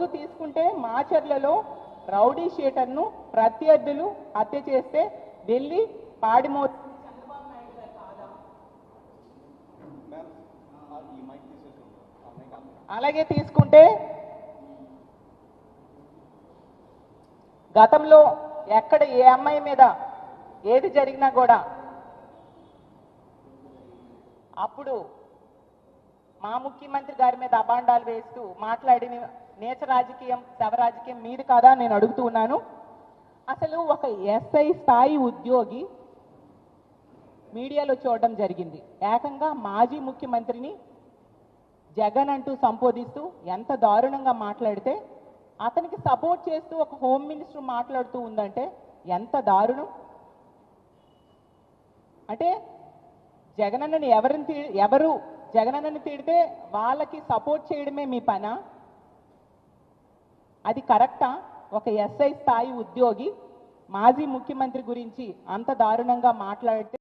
రోజు తీసుకుంటే మాచర్లలో రౌడీ షీటర్ను ప్రత్యర్థులు హత్య చేస్తే ఢిల్లీ పాడిమో అలాగే తీసుకుంటే గతంలో ఎక్కడ ఏ అమ్మాయి మీద ఏది జరిగినా కూడా అప్పుడు మా ముఖ్యమంత్రి గారి మీద అబాండాలు వేస్తూ మాట్లాడిన నేచ రాజకీయం శవ రాజకీయం మీది కాదా? నేను అడుగుతూ ఉన్నాను. అసలు ఒక ఎస్ఐ స్థాయి ఉద్యోగి మీడియాలో చూడడం జరిగింది. ఏకంగా మాజీ ముఖ్యమంత్రిని జగన్ అంటూ సంబోధిస్తూ ఎంత దారుణంగా మాట్లాడితే అతనికి సపోర్ట్ చేస్తూ ఒక హోమ్ మినిస్టర్ మాట్లాడుతూ ఉందంటే ఎంత దారుణం. అంటే జగనన్నని ఎవరిని ఎవరు జగనన్నని తిడితే వాళ్ళకి సపోర్ట్ చేయడమే మీ పనా? అది కరెక్టా ఒక ఎస్ఐ స్థాయి ఉద్యోగి మాజీ ముఖ్యమంత్రి గురించి అంత దారుణంగా మాట్లాడితే